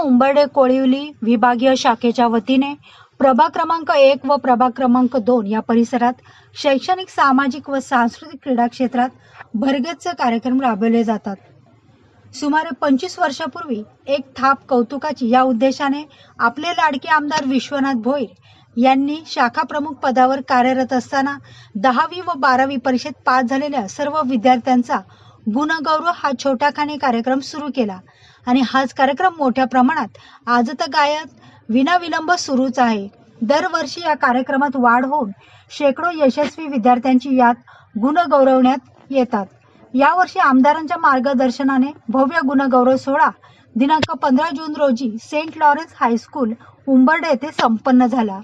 उंबर्डे कोळिवली विभागीय शाखेच्या वतीने प्रभाग क्रमांक एक व प्रभाग क्रमांक दोन या परिसरात शैक्षणिक सामाजिक व सांस्कृतिक क्रीडा क्षेत्रात भरगच्च कार्यक्रम राबवले जातात. सुमारे पंचवीस वर्षापूर्वी एक थाप कौतुकाची या उद्देशाने आपले लाडके आमदार विश्वनाथ भोईर यांनी शाखा प्रमुख पदावर कार्यरत असताना दहावी व बारावी परीक्षेत पास झालेल्या सर्व विद्यार्थ्यांचा गुणगौरव हा छोटाखानी कार्यक्रम सुरू केला. आणि हाच कार्यक्रम मोठ्या प्रमाणात आज तर गायत विनाविलंब सुरूच आहे. दरवर्षी या कार्यक्रमात वाढ होऊन शेकडो यशस्वी विद्यार्थ्यांची यात गुणगौरवण्यात येतात. यावर्षी आमदारांच्या मार्गदर्शनाने भव्य गुणगौरव सोहळा दिनांक पंधरा जून रोजी सेंट लॉरेन्स हायस्कूल उंबर्डे येथे संपन्न झाला.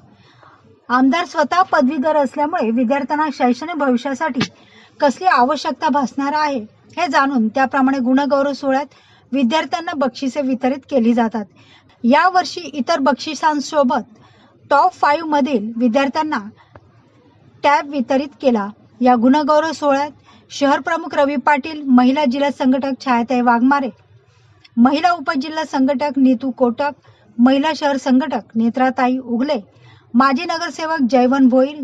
आमदार स्वतः पदवीधर असल्यामुळे विद्यार्थ्यांना शैक्षणिक भविष्यासाठी कसली आवश्यकता भासणार आहे? हे जाणून त्याप्रमाणे गुणगौरव सोहळ्यात विद्यार्थ्यांना बक्षिसे वितरित केली जातात. यावर्षी इतर बक्षिसांसोबत टॉप फाईव्ह मधील विद्यार्थ्यांना टॅब वितरित केला. या गुणगौरव सोहळ्यात शहर प्रमुख रवी पाटील महिला जिल्हा संघटक छायाताई वाघमारे महिला उपजिल्हा संघटक नीतू कोटक महिला शहर संघटक नेत्राताई उगले माजी नगरसेवक जयवन भोईर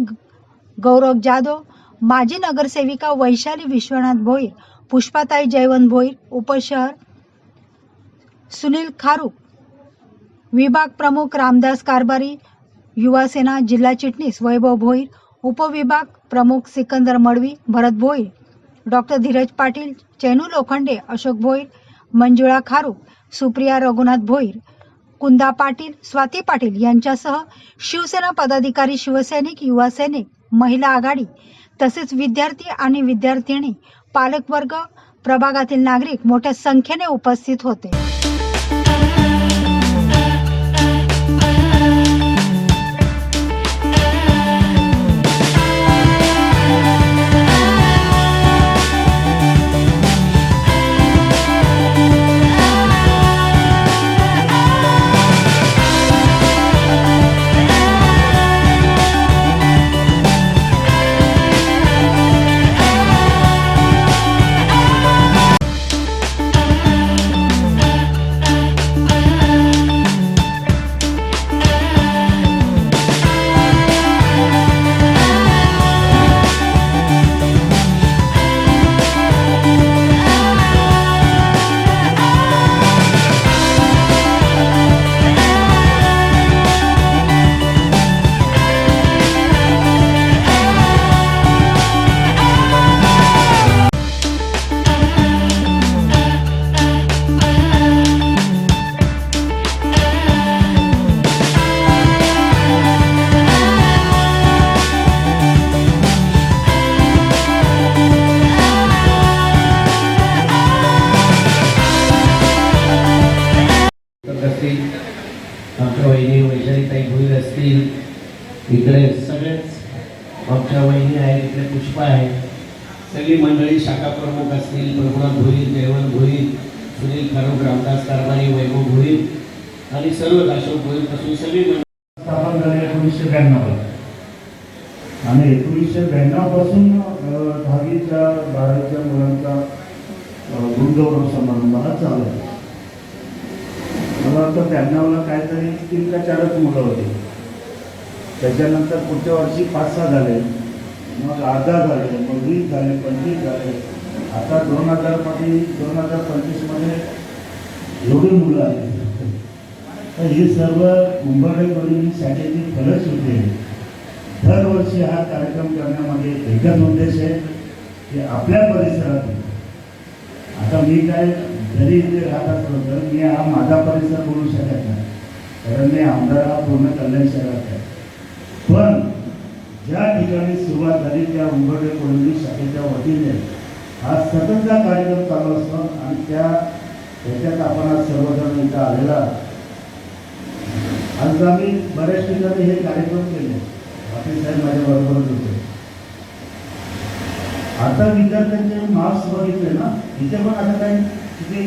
गौरव जाधव माजी नगरसेविका वैशाली विश्वनाथ भोईर पुष्पाताई जयवंत भोईर उपशहर सुनील खारूक विभाग प्रमुख रामदास कारभारी युवासेना जिल्हा चिटणीस वैभव भोईर उपविभाग प्रमुख सिकंदर मडवी भरत भोईर डॉक्टर धीरज पाटील चैनू लोखंडे अशोक भोईर मंजुळा खारूक सुप्रिया रघुनाथ भोईर कुंदा पाटील स्वाती पाटील यांच्यासह शिवसेना पदाधिकारी शिवसैनिक युवा सैनिक महिला आघाडी तसेच विद्यार्थी आणि विद्यार्थिनी पालकवर्ग प्रभागातील नागरिक मोठ्या संख्येने उपस्थित होते. असतील इकडे सगळेच आमच्या वहिनी आहेत इकडे पुष्पा आहे. सगळी मंडळी शाखा प्रमुख असतील प्रभुनाथ भोईर जयवंत भोईर सुनील खारोक रामदास कारभारी वैभव भोईर आणि सर्व अशोक भोईरपासून सगळी मंडळी स्थापन झाली एकोणीसशे ब्याण्णव आणि एकोणीसशे ब्याण्णवपासून दहावीच्या बारावीच्या मुलांचा अं, गुणगौरव समारंभ चालू आहे. मला वाटतं ब्याण्णवला काहीतरी तीन का चारच मुलं होती त्याच्यानंतर पुढच्या वर्षी पाच सहा झाले. मग अर्धा झाले मग वीस झाले पंचवीस झाले. आता दोन हजारमध्ये दोन हजार पंचवीसमध्ये एवढी मुलं आहेत. तर हे सर्व मुंबईकडून शाळेची फलश्रुती होते. दरवर्षी हा कार्यक्रम करण्यामध्ये एकच उद्देश आहे की आपल्या परिसरात आता मी काय जरी इथे राहत असलो तर मी हा माझा परिसर बोलू शकत नाही. कारण मी आमदार हा पूर्ण कल्याण शहरात आहे. पण ज्या ठिकाणी सुरुवात झाली त्या उंबरडे कोळंबी शाखेच्या वतीने हा सततचा कार्यक्रम चालू असतो आणि त्या त्याच्यात आपण आज सर्वजण इथं आलेला आज आम्ही बऱ्याच ठिकाणी हे कार्यक्रम केले. पाटील साहेब माझ्या बरोबरच होते. आता विद्यार्थ्यांचे मार्क्स बघितले ना इथे पण आता काही तिथे